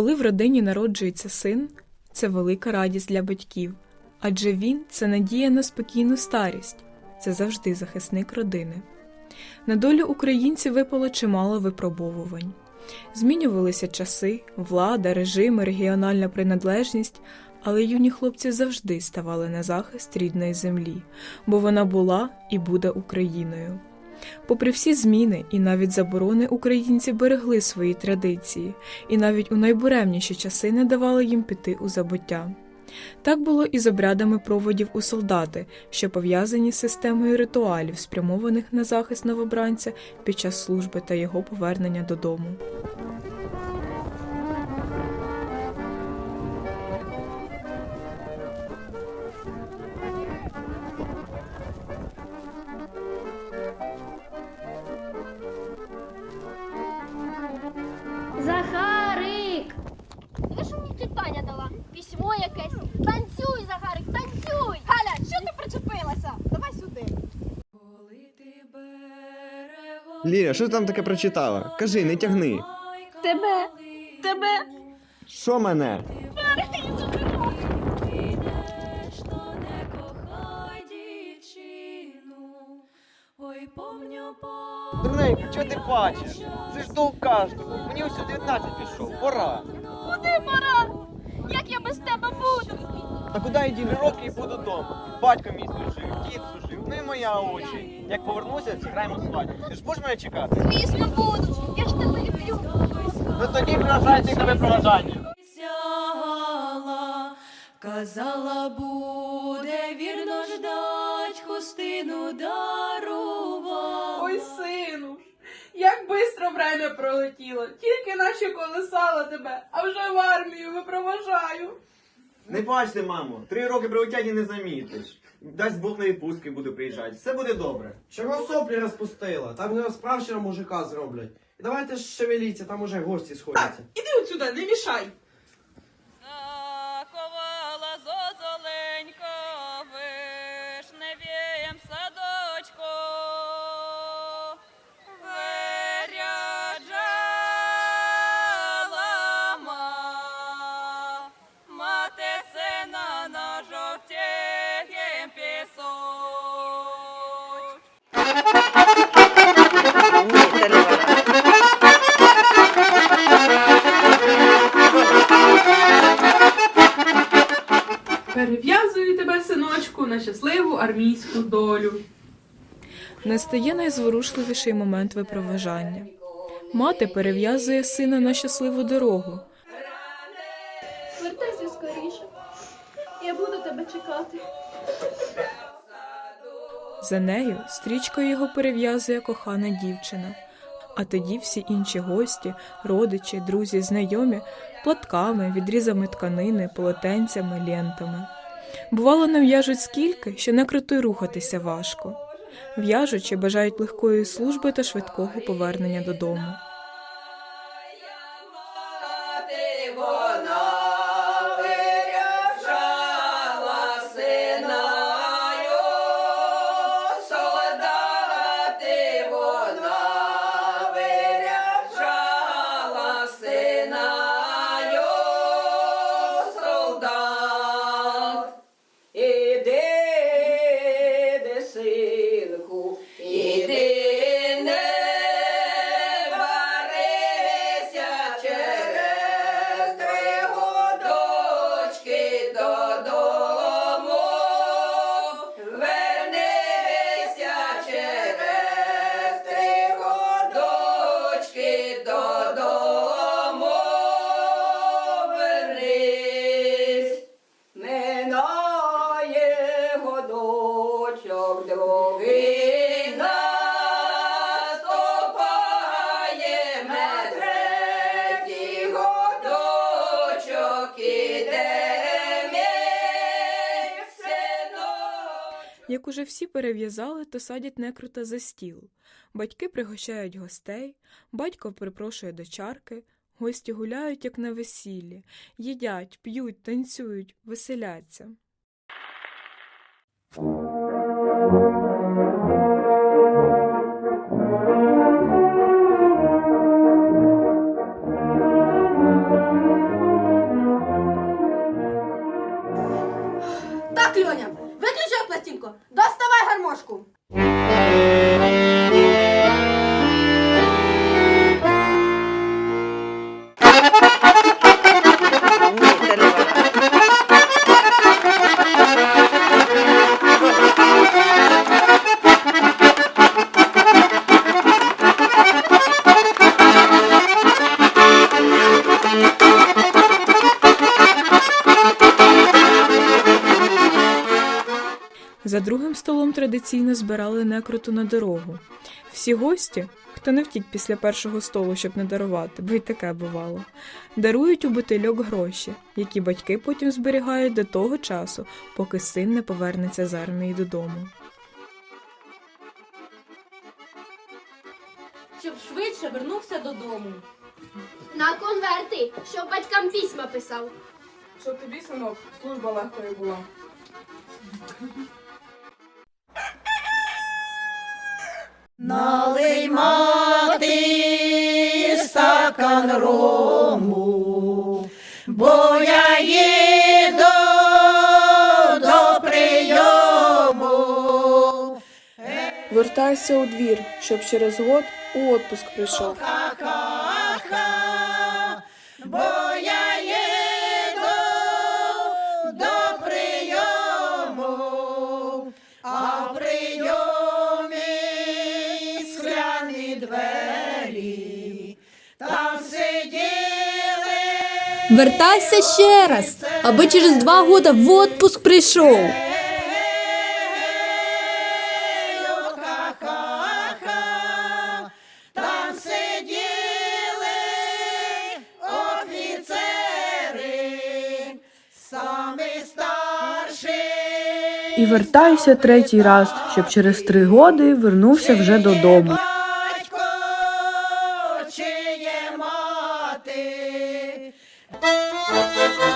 Коли в родині народжується син, це велика радість для батьків, адже він це надія на спокійну старість, це завжди захисник родини. На долю українців випало чимало випробовувань. Змінювалися часи, влада, режими, регіональна приналежність, але юні хлопці завжди ставали на захист рідної землі, бо вона була і буде Україною. Попри всі зміни і навіть заборони, українці берегли свої традиції і навіть у найбуремніші часи не давали їм піти у забуття. Так було і з обрядами проводів у солдати, що пов'язані з системою ритуалів, спрямованих на захист новобранця під час служби та його повернення додому. Захарик! Ви що мені тітя Таня дала? Письмо якесь. Танцюй, Захарик, танцюй! Галя, що ти причепилася? Давай сюди. Ліля, що ти там таке прочитала? Кажи, не тягни. Тебе, тебе. Що мене? Дурненько, чого ти плачеш? Це ж долг кожного. Мені ось у 19 пішов, пора. Куди пора? Як я без тебе буду? Та куди я ділю роки і буду вдома? Батько мій служив, дід служив, ну і моя очі. Як повернуся, зіграємо свадьбу. Ти ж будеш мене чекати? Звісно, буду. Я ж тебе люблю. Ну тоді проважайте тебе проважання. сягала, казала, буде вірно ждать, хустину дарувала. Ой, сину, як бистро время пролетіло. Тільки наче колесала тебе, а вже в армію випроважаю. Не плачте, мамо. Три роки прилетять і не замітиш. Дасть Бог на відпустки буду приїжджати. Все буде добре. Чого соплі розпустила? Там не справжнього мужика зроблять. І давайте ж шевеліться, там уже гості Так, сходяться. іди отсюди, не мішай. Перев'язую тебе, синочку, на щасливу армійську долю. Настає найзворушливіший момент випроважання. Мати перев'язує сина на щасливу дорогу. Вертайся скоріше. Я буду тебе чекати. За нею стрічкою його перев'язує кохана дівчина. А тоді всі інші гості, родичі, друзі, знайомі платками, відрізами тканини, полотенцями, лентами. Бувало, нав'яжуть скільки, що накрито й рухатися важко. В'яжучи, бажають легкої служби та швидкого повернення додому. Як уже всі перев'язали, то садять некрута за стіл. Батьки пригощають гостей, батько припрошує до чарки, гості гуляють, як на весіллі, їдять, п'ють, танцюють, веселяться. За другим столом традиційно збирали некруту на дорогу. Всі гості, хто не втік після першого столу, щоб не дарувати, бо й таке бувало, дарують у бутильок гроші, які батьки потім зберігають до того часу, поки син не повернеться з армії додому. Щоб швидше вернувся додому. На конверти, щоб батькам письма писав. Щоб тобі, синок, служба легкою була. Налий мати стакан рому, бо я їду до прийому. Вертайся у двір, щоб через год у отпуск прийшов. Двері, там сиділи. Вертайся ще раз, аби через два года в отпуск прийшов. І вертайся третій раз, щоб через три годи вернувся вже додому. Thank you.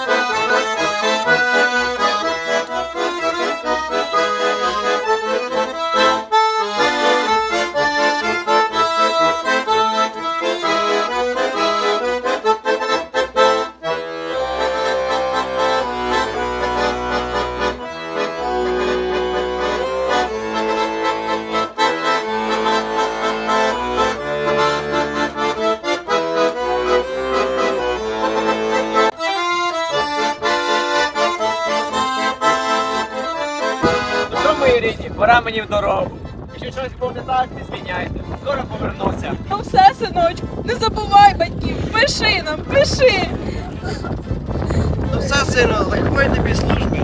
Що, пора мені в дорогу. Якщо щось буде не так, не звіняйте. Скоро повернуся. Ну все, синочку, не забувай батьків, пиши нам, пиши. Ну все, сину, легкої тобі служби.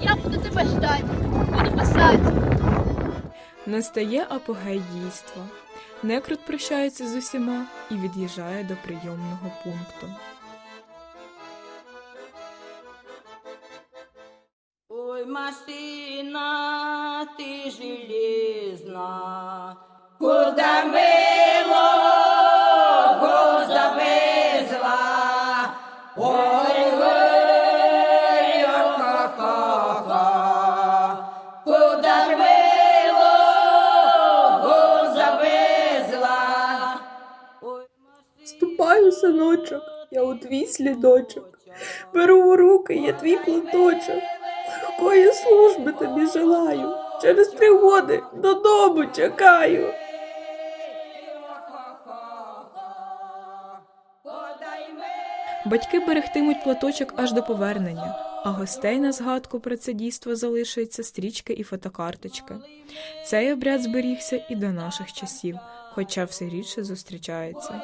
Я буду тебе ждати, буду писати. Настає апогей дійства. Некрут прощається з усіма і від'їжджає до прийомного пункту. Ой, машина, ты железна, куда милого завезла. Ой, ой, ха-ха-ха, куда ж милого завезла. Ступаю, синочок, я у твій слідочок. Беру у руки, я твій платочок. Легкої служби тобі желаю. Через три годи додому чекаю. Батьки берегтимуть платочок аж до повернення, а гостей на згадку про це дійство залишаються стрічки і фотокарточки. Цей обряд зберігся і до наших часів, хоча все рідше зустрічається.